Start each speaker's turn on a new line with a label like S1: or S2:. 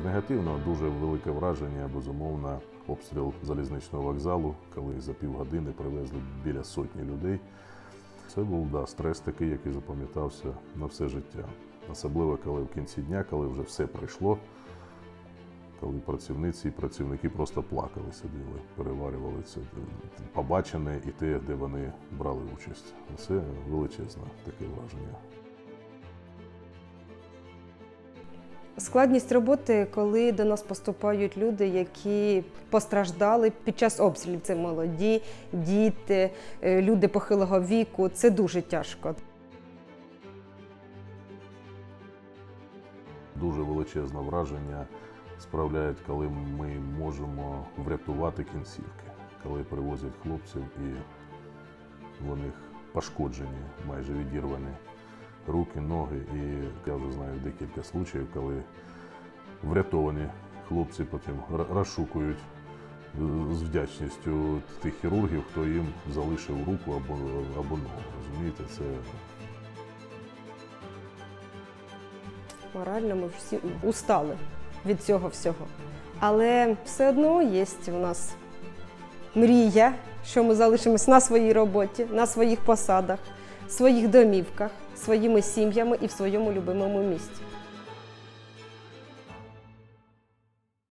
S1: З негативного дуже велике враження, безумовно, обстріл залізничного вокзалу, коли за півгодини привезли біля сотні людей. Це був да, стрес такий, який запам'ятався на все життя. Особливо, коли в кінці дня, коли вже все пройшло, коли працівниці і працівники просто плакали, сиділи, переварювали це побачене і те, де вони брали участь. Це величезне таке враження.
S2: Складність роботи, коли до нас поступають люди, які постраждали під час обстрілів. Це молоді, діти, е, люди похилого віку. Це дуже тяжко.
S1: Дуже величезне враження справляють, коли ми можемо врятувати кінцівки, коли привозять хлопців і в них пошкоджені, майже відірвані руки, ноги. І я вже знаю декілька случаїв, коли врятовані хлопці потім розшукують е, з вдячністю тих хірургів, хто їм залишив руку або, або ногу. Розумієте, це
S2: Морально ми всі устали від цього всього. Але все одно є у нас мрія, що ми залишимось на своїй роботі, на своїх посадах, своїх домівках, своїми сім'ями і в своєму любимому місті.